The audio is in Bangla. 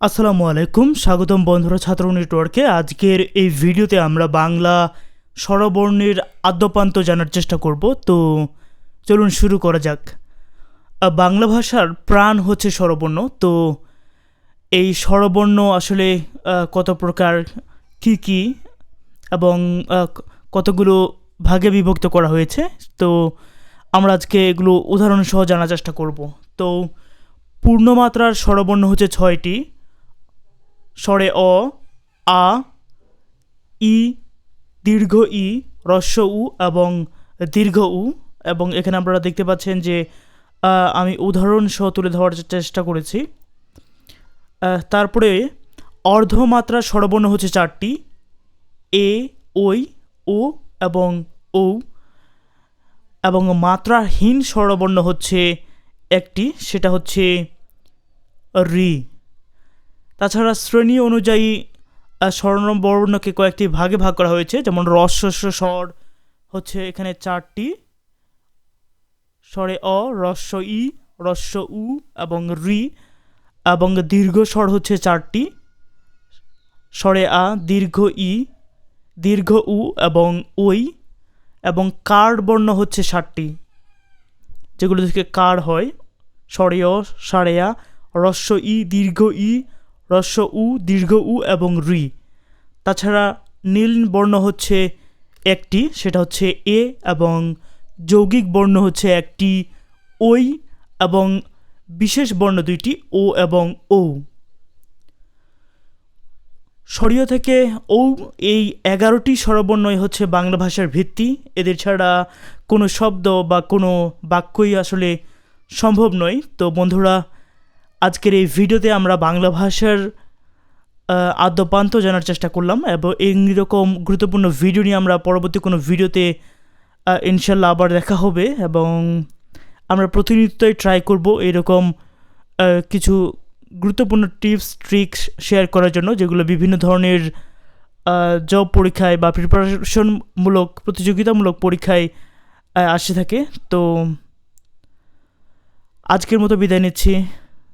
আসসালামু আলাইকুম, স্বাগতম বন্ধুরা ছাত্র নেটওয়ার্কে। আজকের এই ভিডিওতে আমরা বাংলা স্বরবর্ণের আদ্যপান্ত জানার চেষ্টা করব। তো চলুন শুরু করা যাক। বাংলা ভাষার প্রাণ হচ্ছে স্বরবর্ণ। তো এই স্বরবর্ণ আসলে কত প্রকার, কি কি, এবং কতগুলো ভাগে বিভক্ত করা হয়েছে? তো আমরা আজকে এগুলো উদাহরণ সহ জানার চেষ্টা করব। তো পূর্ণমাত্রার স্বরবর্ণ হচ্ছে ছয়টি। স্বরে অ, আ, ই, দীর্ঘ ই হ্রস্ব উ এবং দীর্ঘ উ এবং এখানে আপনারা দেখতে পাচ্ছেন যে আমি উদাহরণ সহ তুলে ধরার চেষ্টা করেছি। তারপরে অর্ধমাত্রা স্বরবর্ণ হচ্ছে চারটি, এ ওই ও এবং ও এবং মাত্রাহীন স্বরবর্ণ হচ্ছে একটি, সেটা হচ্ছে রি। তাছাড়া শ্রেণি অনুযায়ী স্বর্ণবর্ণকে কয়েকটি ভাগে ভাগ করা হয়েছে। যেমন রস্যস্ব স্বর হচ্ছে এখানে চারটি। স্বরে অ, রস্য ই, রস্য উ এবং রি এবং দীর্ঘ স্বর হচ্ছে চারটি। স্বরে আ, দীর্ঘ ই, দীর্ঘ উ এবং ওই এবং কার বর্ণ হচ্ছে ষাটটি। যেগুলো থেকে কার হয় স্বরেয় সারেয়া রস্য ই, দীর্ঘ ই রস্য উ, দীর্ঘ উ এবং রি। তাছাড়া নীল বর্ণ হচ্ছে একটি, সেটা হচ্ছে এ এবং যৌগিক বর্ণ হচ্ছে একটি ওই এবং বিশেষ বর্ণ দুইটি ও এবং ও স্বরীয় থেকে ও এই এগারোটি স্বরবর্ণই হচ্ছে বাংলা ভাষার ভিত্তি। এদের ছাড়া কোনো শব্দ বা কোনো বাক্যই আসলে সম্ভব নয়। তো বন্ধুরা আজকের এই ভিডিওতে আমরা বাংলা ভাষার আদ্যপান্ত জানার চেষ্টা করলাম এবং এই রকম গুরুত্বপূর্ণ ভিডিও নিয়ে আমরা পরবর্তী কোনো ভিডিওতে ইনশাল্লাহ আবার দেখা হবে এবং আমরা প্রতিনিয়তই ট্রাই করব এরকম কিছু গুরুত্বপূর্ণ টিপস ট্রিক্স শেয়ার করার জন্য যেগুলো বিভিন্ন ধরনের জব পরীক্ষায় বা প্রিপারেশনমূলক প্রতিযোগিতামূলক পরীক্ষায় আসে থাকে। তো, আজকের মতো বিদায় নিচ্ছি।